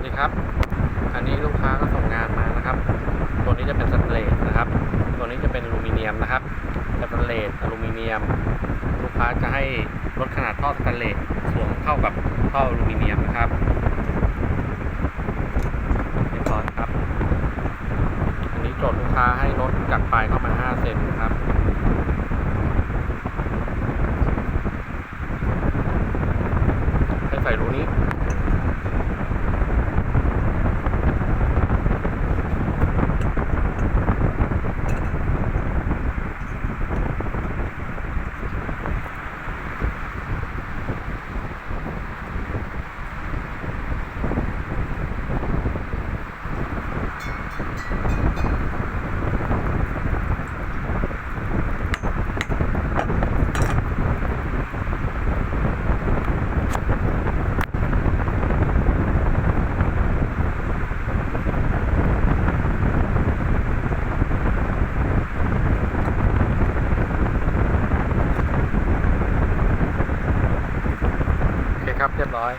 วัสดีครับอันนี้ลูกค้าก็ส่งงานมานะครับ ตัวนี้จะเป็นสแตนเลสนะครับ ตัวนี้จะเป็นอลูมิเนียมนะครับสแตนเลสอลูมิเนียม ลูกค้าจะให้ลดขนาดท่อสแตนเลสสวมเข้ากับท่ออลูมิเนียมนะครับเรียบร้อยครับ อันนี้โจทย์ลูกค้าให้ลดจากปลายเข้ามา5เซนนะครับให้ใส่รูนี้ เรียบร้อย